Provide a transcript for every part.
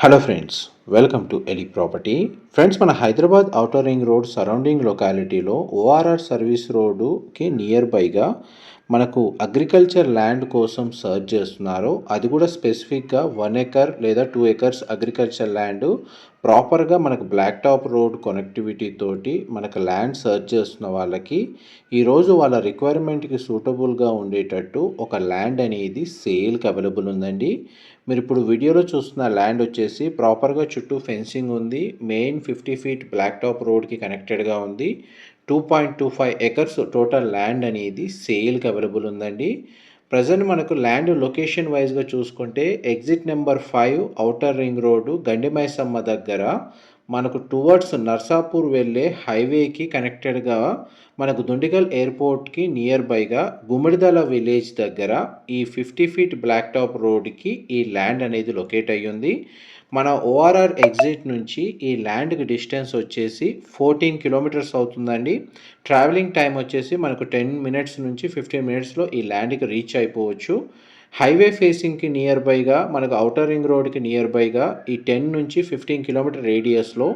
Hello friends welcome to Eli property. Friends మన Hyderabad outer ring road surrounding లొకాలిటీలో ORR service రోడ్డుకి near బైగా మనకు agriculture land కోసం search చేస్తున్నారు. అది కూడా స్పెసిఫిక్గా వన్ ఎకర్ లేదా టూ ఎకర్స్ అగ్రికల్చర్ ల్యాండ్ ప్రాపర్గా మనకు బ్లాక్ టాప్ రోడ్ కనెక్టివిటీ తోటి మనకు ల్యాండ్ సర్చ్ చేస్తున్న వాళ్ళకి ఈరోజు వాళ్ళ రిక్వైర్మెంట్కి సూటబుల్గా ఉండేటట్టు ఒక ల్యాండ్ అనేది సేల్కి అవైలబుల్ ఉందండి. మీరు ఇప్పుడు వీడియోలో చూస్తున్న ల్యాండ్ వచ్చేసి ప్రాపర్గా చుట్టూ ఫెన్సింగ్ ఉంది. Main fifty feet black top రోడ్కి కనెక్టెడ్గా ఉంది. Two point two five acres total land అనేది సేల్కి అవైలబుల్ ఉందండి. ప్రజెంట్ మనకు ల్యాండ్ లొకేషన్ వైజ్గా చూసుకుంటే exit number five outer ring road Gandimaisamma దగ్గర మనకు టువర్డ్స్ నర్సాపూర్ వెళ్ళే హైవేకి కనెక్టెడ్గా మనకు దుండిగల్ ఎయిర్పోర్ట్కి నియర్ బైగా గుమిడిదల విలేజ్ దగ్గర ఈ ఫిఫ్టీ ఫీట్ బ్లాక్ టాప్ రోడ్కి ఈ ల్యాండ్ అనేది లొకేట్ అయ్యింది. మన ఓఆర్ఆర్ ఎగ్జిట్ నుంచి ఈ ల్యాండ్కి డిస్టెన్స్ వచ్చేసి ఫోర్టీన్ కిలోమీటర్స్ అవుతుందండి. ట్రావెలింగ్ టైం వచ్చేసి మనకు టెన్ మినిట్స్ నుంచి ఫిఫ్టీన్ మినిట్స్లో ఈ ల్యాండ్కి రీచ్ అయిపోవచ్చు. హైవే ఫేసింగ్కి నియర్ బైగా మనకు ఔటర్ రింగ్ రోడ్కి నియర్ బైగా ఈ టెన్ నుంచి ఫిఫ్టీన్ కిలోమీటర్ రేడియస్లో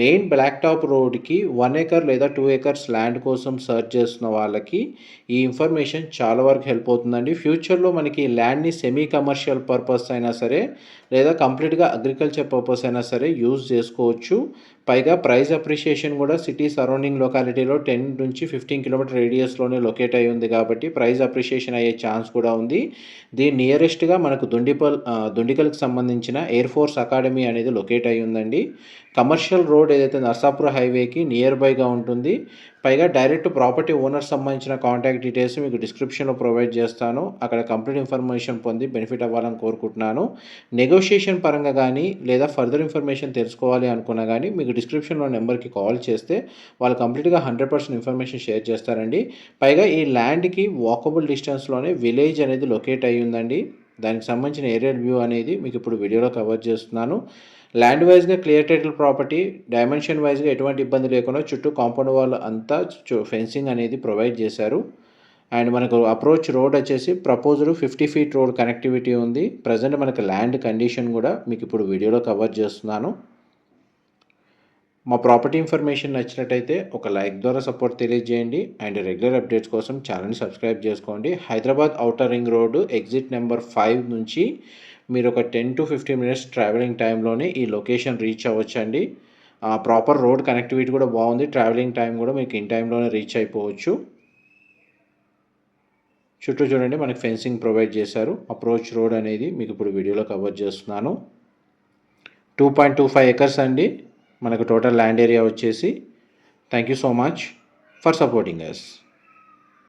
మెయిన్ బ్లాక్ టాప్ రోడ్కి వన్ ఏకర్ లేదా టూ ఏకర్స్ ల్యాండ్ కోసం సర్చ్ చేస్తున్న వాళ్ళకి ఈ ఇన్ఫర్మేషన్ చాలా వరకు హెల్ప్ అవుతుందండి. ఫ్యూచర్లో మనకి ల్యాండ్ని సెమీ కమర్షియల్ పర్పస్ అయినా సరే లేదా కంప్లీట్గా అగ్రికల్చర్ పర్పస్ అయినా సరే యూజ్ చేసుకోవచ్చు. పైగా ప్రైస్ అప్రిషియేషన్ కూడా సిటీ సరౌండింగ్ లొకాలిటీలో టెన్ నుంచి ఫిఫ్టీన్ కిలోమీటర్ రేడియస్లోనే లొకేట్ అయి ఉంది కాబట్టి ప్రైస్ అప్రిషియేషన్ అయ్యే ఛాన్స్ కూడా ఉంది. దీని నియరెస్ట్గా మనకు దుండిపల్ దుండికల్కి సంబంధించిన ఎయిర్ ఫోర్స్ అకాడమీ అనేది లొకేట్ అయి ఉందండి కమర్షియల్ రోడ్ ఏదైతే నర్సాపుర హైవేకి నియర్ బైగా ఉంటుంది పైగా డైరెక్ట్ ప్రాపర్టీ ఓనర్ సంబంధించిన కాంటాక్ట్ డీటెయిల్స్ మీకు డిస్క్రిప్షన్లో ప్రొవైడ్ చేస్తాను. అక్కడ కంప్లీట్ ఇన్ఫర్మేషన్ పొంది బెనిఫిట్ అవ్వాలని కోరుకుంటున్నాను. నెగోషియేషన్ పరంగా కానీ లేదా ఫర్దర్ ఇన్ఫర్మేషన్ తెలుసుకోవాలి అనుకున్నా కానీ మీకు డిస్క్రిప్షన్లో నెంబర్కి కాల్ చేస్తే వాళ్ళు కంప్లీట్గా హండ్రెడ్ పర్సెంట్ ఇన్ఫర్మేషన్ షేర్ చేస్తారండి. పైగా ఈ ల్యాండ్కి వాకబుల్ డిస్టెన్స్లోనే విలేజ్ అనేది లొకేట్ అయ్యిందండి. దానికి సంబంధించిన ఏరియల్ వ్యూ అనేది మీకు ఇప్పుడు వీడియోలో కవర్ చేస్తున్నాను. ల్యాండ్ వైజ్గా క్లియర్ టైటిల్ ప్రాపర్టీ డైమెన్షన్ వైజ్గా ఎటువంటి ఇబ్బంది లేకుండా చుట్టూ కాంపౌండ్ వాల్ అంతా ఫెన్సింగ్ అనేది ప్రొవైడ్ చేశారు. అండ్ మనకు అప్రోచ్ రోడ్ వచ్చేసి proposed fifty feet road connectivity ఉంది. ప్రజెంట్ మనకు ల్యాండ్ కండిషన్ కూడా మీకు ఇప్పుడు వీడియోలో కవర్ చేస్తున్నాను. మా ప్రాపర్టీ ఇన్ఫర్మేషన్ నచ్చినట్టయితే ఒక లైక్ ద్వారా సపోర్ట్ తెలియజేయండి అండ్ రెగ్యులర్ అప్డేట్స్ కోసం ఛానల్ని సబ్స్క్రైబ్ చేసుకోండి. Hyderabad outer ring road exit number five నుంచి మీరు ఒక ten to fifteen minutes travelling టైంలోనే ఈ లొకేషన్ రీచ్ అవ్వచ్చండి. ప్రాపర్ రోడ్ కనెక్టివిటీ కూడా బాగుంది. ట్రావెలింగ్ టైం కూడా మీకు ఇన్ టైంలోనే రీచ్ అయిపోవచ్చు. చుట్టూ చూడండి మనకి ఫెన్సింగ్ ప్రొవైడ్ చేశారు. అప్రోచ్ రోడ్ అనేది మీకు ఇప్పుడు వీడియోలో కవర్ చేస్తున్నాను. Two point two five acres అండి. మనకు టోటల్ ల్యాండ్ ఏరియా వచ్చేసి thank you so much for supporting us